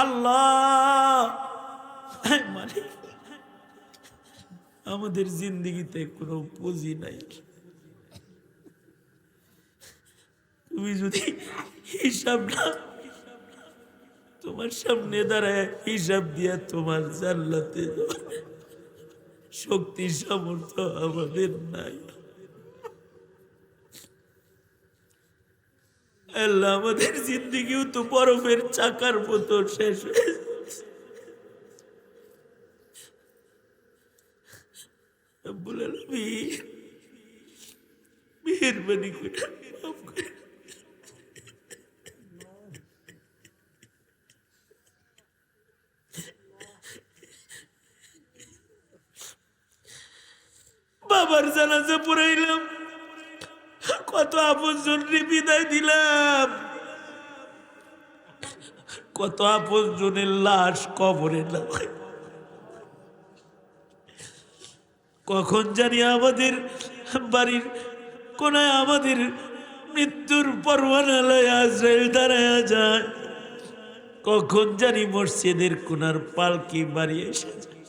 আল্লাহ। আমাদের জিন্দগিতে কোনো পুঁজি নাই। তুমি যদি হিসাব না, তোমার সামনে দাঁড়ায় হিসাব দিয়া তোমার জানলাতে। শক্তি সামর্থ্য আমাদের নাই। আল্লাহ আমাদের জিন্দগিও তো বরফের চাকার মতো শেষ হয়ে মেহেরবানি বাবার জানাজা পড়াইলাম। কত আপন বিদায় দিলাম। কত আপন জনের লাশ কবরে কখন জানি আমাদের বাড়ির কোনায় আমাদের মৃত্যুর পরওয়ানালয় আজরাইল দাঁড়ায় যায়। কখন জানি মসজিদের কোনার পালকি বাড়ি এসে যায়।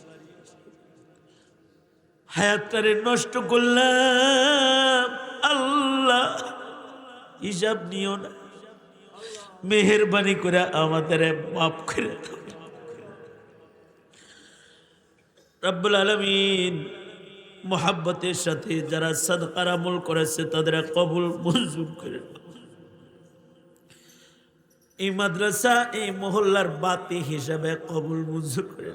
হায়াতটারে নষ্ট করলাম। হিসাব নিও না। মেহরবানি করে আমাদের মাফ করে রব্বুল আলমিন মোহাব্বতের সাথে যারা সদকার আমল করেছে, তাদের কবুল মঞ্জুর করে এই মাদ্রাসা, এই মহল্লার বাতি হিসাবে কবুল মঞ্জুর করে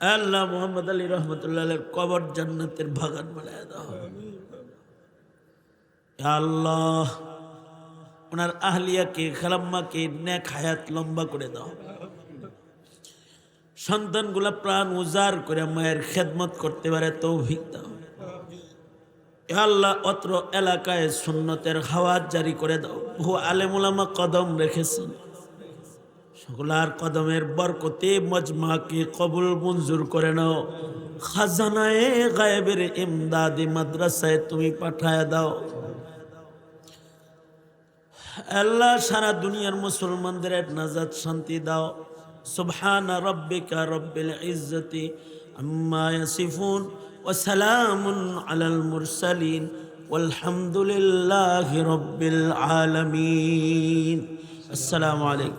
আল্লাহ মোহাম্মদ আলী রহমতুল্লাহ কবর জান্নাতের বাগান বানায় দাও। ইয়া আল্লাহ, ওনার আহলিয়াকে, খালাম্মাকে নেক হায়াত লম্বা করে দাও। সন্তানগুলা প্রাণ উজাড় করে মায়ের খেদমত করতে পারে, তৌফিক দাও। আল্লাহ, অত্র এলাকায় সুন্নতের হাওয়া জারি করে দাও। বহু আলেমুলামা কদম রেখেছেন। সকলার কদমের বরকতে মজমাকে কবুল মঞ্জুর করে নাও। খাজানায় গায়েবের ইমদাদি মাদ্রাসায় তুমি পাঠায় দাও। আল্লাহ সারা দুনিয়ার মুসলমানদের এক নাজাত শান্তি দাও সুবহান রব্বিকা রব্বিল ইজ্জতি আম্মা ইয়াসিফুন ওয়া সালামুন আলাল মুরসালিন والحمد لله رب العالمين السلام عليكم